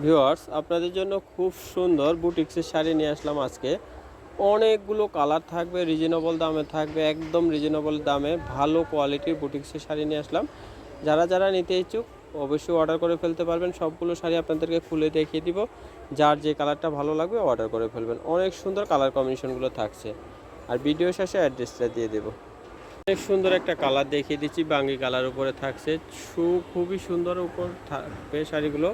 Viewers, আপনাদের জন্য খুব সুন্দর বুটিক্সের শাড়ি নিয়ে আসলাম আজকে। অনেকগুলো কালার থাকবে রিজনেবল দামে থাকবে, একদম রিজনেবল দামে ভালো কোয়ালিটির বুটিক্সের শাড়ি নিয়ে আসলাম। যারা যারা নিতে ইচ্ছুক, অবশ্যই অর্ডার করে ফেলতে পারবেন। সবগুলো শাড়ি আপনাদেরকে খুলে দেখিয়ে দিব। যার যে কালারটা ভালো লাগবে অর্ডার করে ফেলবেন। অনেক সুন্দর কালার কম্বিনেশনগুলো থাকছে। আর ভিডিও শেষে অ্যাড্রেসটা দিয়ে দেবো। অনেক সুন্দর একটা কালার দেখিয়ে দিচ্ছি। বাঙ্গি কালার উপরে থাকছে। শু খুবই সুন্দর উপর থাকবে শাড়িগুলো।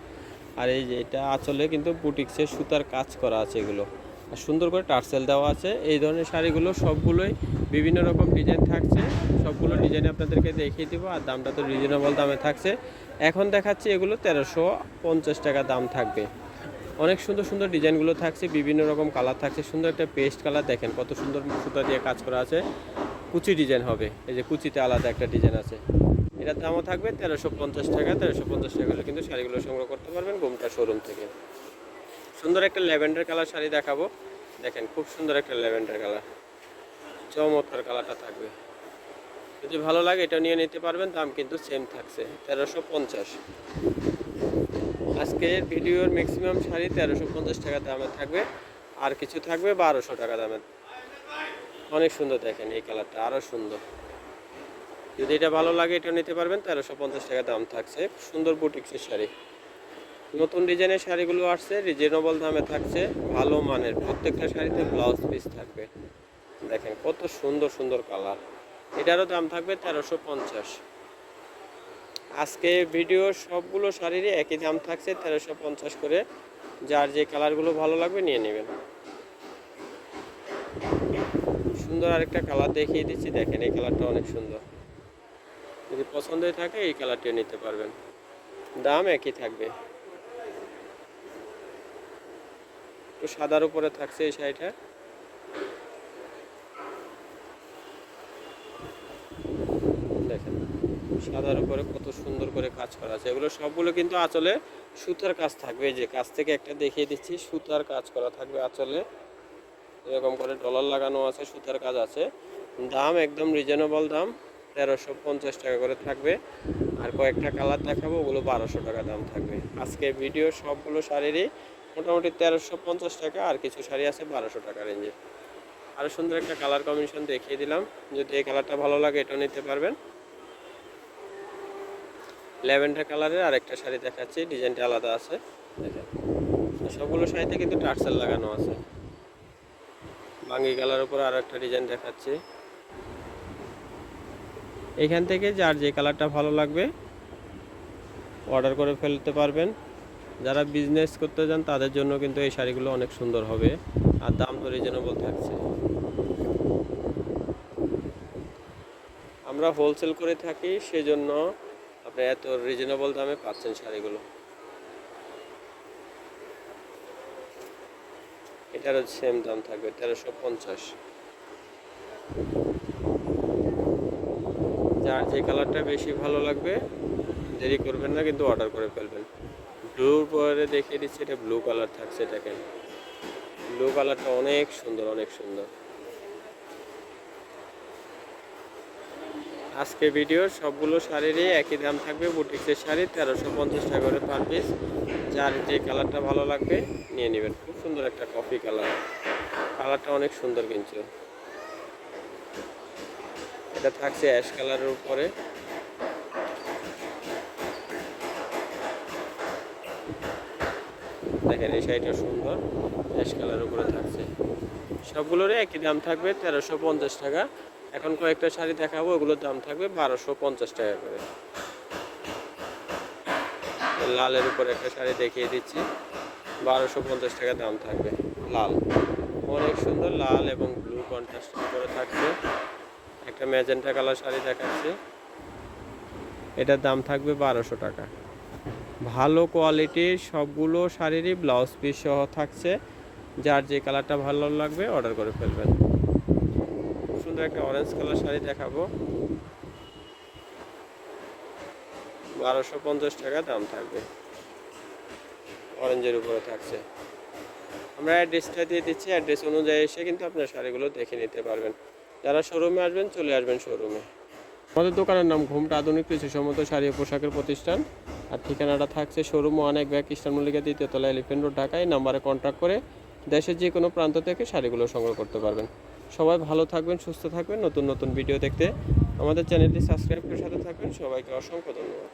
আর এই যে এটা আঁচলে কিন্তু বুটিক্সের সুতার কাজ করা আছে এগুলো। আর সুন্দর করে টার্সেল দেওয়া আছে। এই ধরনের শাড়িগুলো সবগুলোই বিভিন্ন রকম ডিজাইন থাকছে। সবগুলো ডিজাইন আপনাদেরকে দেখিয়ে দিব আর দামটা তো রিজনেবল দামে থাকছে। এখন দেখাচ্ছি এগুলো তেরোশো পঞ্চাশ টাকা দাম থাকবে। অনেক সুন্দর সুন্দর ডিজাইনগুলো থাকছে, বিভিন্ন রকম কালার থাকছে। সুন্দর একটা পেস্ট কালার দেখেন, কত সুন্দর সুতা দিয়ে কাজ করা আছে। কুচি ডিজাইন হবে, এই যে কুচিতে আলাদা একটা ডিজাইন আছে। এটার দামও থাকবে তেরোশো পঞ্চাশ টাকা, তেরোশো পঞ্চাশ টাকা হলে কিন্তু শাড়িগুলো সংগ্রহ করতে পারবেন গোমটা শোরুম থেকে। সুন্দর একটা ল্যাভেন্ডার কালার শাড়ি দেখাবো। দেখেন, খুব সুন্দর একটা ল্যাভেন্ডার কালার। চমৎকার কালারটা থাকবে। যদি ভালো লাগে এটা নিয়ে নিতে পারবেন, দাম কিন্তু সেম থাকছে, তেরোশো পঞ্চাশ। আজকের ভিডিওর ম্যাক্সিমাম শাড়ি তেরোশো পঞ্চাশ টাকা দামে থাকবে, আর কিছু থাকবে বারোশো টাকা দামে। অনেক সুন্দর দেখেন এই কালারটা আরও সুন্দর। যদি এটা ভালো লাগে, এটা নিতে পারবেন তেরোশো পঞ্চাশ টাকা দাম থাকছে। সুন্দর বুটিক্সের শাড়ি। নতুন ডিজাইনের শাড়িগুলো আসছে রিজনেবল দামে থাকছে, ভালো মানের। প্রত্যেকটা শাড়িতে ব্লাউজ পিস থাকবে। দেখেন কত সুন্দর সুন্দর কালার এটারও দাম থাকবে তেরোশো পঞ্চাশ। আজকে ভিডিও সবগুলো শাড়িরই একই দাম থাকছে, তেরোশো পঞ্চাশ করে। যার যে কালারগুলো ভালো লাগবে নিয়ে নেবেন। সুন্দর আরেকটা কালার দেখিয়ে দিচ্ছি। দেখেন এই কালারটা অনেক সুন্দর। যদি পছন্দ হয়ে থাকে, এই কালারটিও নিতে পারবেন। দাম একই থাকবে। একটু সাদার উপরে থাকছে এই শাড়িটা। দেখেন, সাদার উপরে কত সুন্দর করে কাজ করা আছে। এগুলো সবগুলো কিন্তু আঁচলে সুতার কাজ থাকবে। যে কাছ থেকে একটা দেখিয়ে দিচ্ছি, সুতার কাজ করা থাকবে আঁচলে। এরকম করে ডলার লাগানো আছে, সুতার কাজ আছে। দাম একদম রিজনেবল দাম। তেরোশো পঞ্চাশ টাকা করে থাকবে। আর কয়েকটা কালার দেখাবো, ওগুলো বারোশো টাকা দাম থাকবে। আজকে ভিডিও সবগুলো শাড়িরই, মোটামুটি তেরোশো পঞ্চাশ টাকা, আর কিছু শাড়ি আছে বারোশো টাকা রেঞ্জে আরও সুন্দর একটা কালার কম্বিনেশন দেখিয়ে দিলাম। যদি এই কালারটা ভালো লাগে, এটাও নিতে পারবেন। ল্যাভেন্ডার কালারের আরেকটা শাড়ি দেখাচ্ছি, ডিজাইনটা আলাদা আছে। সবগুলো শাড়িতে কিন্তু টার্সেল লাগানো আছে। বাঙ্গি কালার উপর আরও একটা ডিজাইন দেখাচ্ছি। এখান থেকে যার যে কালারটা ভালো লাগবে অর্ডার করে ফেলতে পারবেন। যারা বিজনেস করতে যান, তাদের জন্য কিন্তু এই শাড়িগুলো অনেক সুন্দর হবে। আর দাম তো রিজনেবল থাকছে। আমরা হোলসেল করে থাকি, সেজন্য আপনি এত রিজনেবল দামে পাচ্ছেন শাড়িগুলো। এটারও সেম দাম থাকবে, তেরোশো পঞ্চাশ। যার যে কালারটা বেশি ভালো লাগবে, দেরি করবেন না, কিন্তু অর্ডার করে ফেলবেন। ব্লুর পরে দেখিয়ে দিচ্ছি, এটা ব্লু কালার থাকছে, দেখেন। ব্লু কালারটা অনেক সুন্দর অনেক সুন্দর। আজকে ভিডিওর সবগুলো শাড়িরই একই দাম থাকবে, বুটিক্সের শাড়ি তেরোশো পঞ্চাশ টাকা করে পার পিস যার যে কালারটা ভালো লাগবে, নিয়ে নেবেন। খুব সুন্দর একটা কফি কালার কালারটা অনেক সুন্দর কিন্তু। এটা থাকছে অ্যাশ কালারের উপরে। দেখেন, এই শাড়িটা সুন্দর, অ্যাশ কালারের উপরে থাকছে। সবগুলোরই একই দাম থাকবে, তেরোশো পঞ্চাশ টাকা। এখন কয়েকটা শাড়ি দেখাবো, ওগুলোর দাম থাকবে বারোশো পঞ্চাশ টাকা করে। লালের উপরে একটা শাড়ি দেখিয়ে দিচ্ছি, বারোশো পঞ্চাশ টাকা দাম থাকবে, লাল। অনেক সুন্দর লাল এবং ব্লু কন্ট্রাস্ট করে থাকছে। একটা ম্যাজেন্টা কালার শাড়ি দেখাচ্ছে। এটার দাম থাকবে বারোশো টাকা। ভালো কোয়ালিটির সবগুলো শাড়িরই ব্লাউজ পিস সহ থাকছে। যার যে কালারটা ভালো লাগবে অর্ডার করে ফেলবেন। সুন্দর একটা অরেঞ্জ কালার শাড়ি দেখাবো। বারোশো পঞ্চাশ টাকা দাম থাকবে। অরেঞ্জের উপরে থাকছে। আমরা অ্যাড্রেসটা দিয়ে দিচ্ছি। অ্যাড্রেস অনুযায়ী এসে কিন্তু আপনার শাড়িগুলো দেখে নিতে পারবেন। যারা শোরুমে আসবেন, চলে আসবেন শোরুমে আমাদের দোকানের নাম ঘুমটা আধুনিক কৃষি সম্মত শাড়ি পোশাকের প্রতিষ্ঠান। আর ঠিকানাটা থাকছে শোরুম অনেক ব্যাগ ইস্টার মল্লিকা দ্বিতীয় তলা এলিফেন্ট রোড, ঢাকায়। নাম্বারে কন্ট্যাক্ট করে দেশের যে কোনো প্রান্ত থেকে শাড়িগুলো সংগ্রহ করতে পারবেন। সবাই ভালো থাকবেন, সুস্থ থাকবেন। নতুন নতুন ভিডিও দেখতে আমাদের চ্যানেলটি সাবস্ক্রাইব করে সাথে থাকবেন। সবাইকে অসংখ্য ধন্যবাদ।